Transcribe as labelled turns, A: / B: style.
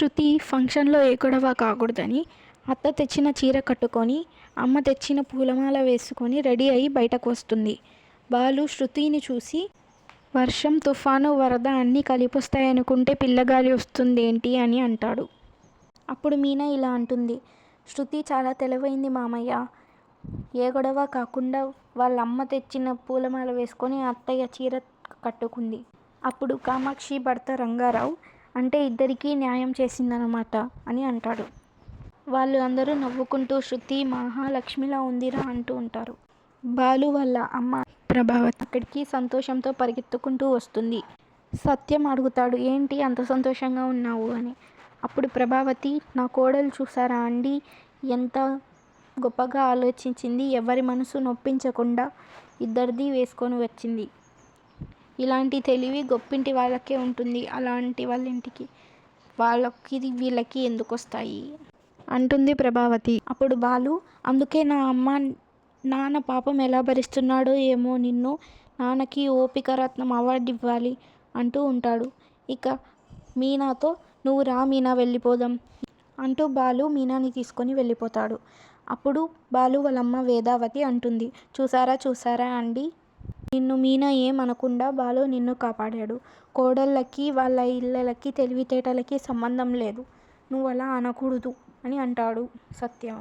A: శృతి ఫంక్షన్లో ఏ గొడవ కాకూడదని అత్త తెచ్చిన చీర కట్టుకొని అమ్మ తెచ్చిన పూలమాల వేసుకొని రెడీ అయి బయటకు వస్తుంది. బాలు శృతిని చూసి వర్షం తుఫాను వరద అన్నీ కలిపొస్తాయనుకుంటే పిల్లగాలి వస్తుందేంటి? అని అంటాడు. అప్పుడు మీనా ఇలా అంటుంది శృతి చాలా తెలివైంది మామయ్య. ఏ గొడవ కాకుండా వాళ్ళ అమ్మ తెచ్చిన పూలమాల వేసుకొని అత్తయ్య చీర కట్టుకుంది. అప్పుడు కామాక్షి భర్త రంగారావు అంటే ఇద్దరికీ న్యాయం చేసిందనమాట అని అంటాడు. వాళ్ళు అందరూ నవ్వుకుంటూ శృతి మహాలక్ష్మిలా ఉందిరా అంటూ ఉంటారు. బాలు వాళ్ళ అమ్మ ప్రభావతి అక్కడికి సంతోషంతో పరిగెత్తుకుంటూ వస్తుంది. సత్యం అడుగుతాడు ఏంటి అంత సంతోషంగా ఉన్నావు? అని. అప్పుడు ప్రభావతి నా కోడలు చూసారా అండి? ఎంత గొప్పగా ఆలోచించింది. ఎవరి మనసు నొప్పించకుండా ఇద్దరిది వేసుకొని వచ్చింది. ఇలాంటి తెలివి గొప్పింటి వాళ్ళకే ఉంటుంది. అలాంటి వాళ్ళ ఇంటికి వాళ్ళకి వీళ్ళకి ఎందుకు వస్తాయి అంటుంది ప్రభావతి. అప్పుడు బాలు అందుకే నా అమ్మ నాన్న పాపం ఎలా భరిస్తున్నాడో ఏమో నిన్ను నాన్నకి ఓపిక రత్నం అవార్డు ఇవ్వాలి అంటూ ఉంటాడు. ఇక మీనాతో నువ్వు రా మీనా వెళ్ళిపోదాం అంటూ బాలు మీనాని తీసుకొని వెళ్ళిపోతాడు. అప్పుడు బాలు వాళ్ళమ్మ వేదావతి అంటుంది. చూసారా చూసారా అండి నిన్ను మీనా ఏం అనకుండా బాలు నిన్ను కాపాడాడు. కోడళ్ళకి వాళ్ళ ఇళ్ళకి తెలివితేటలకి సంబంధం లేదు. నువ్వు అలా అనకూడదు అని అంటాడు సత్యం.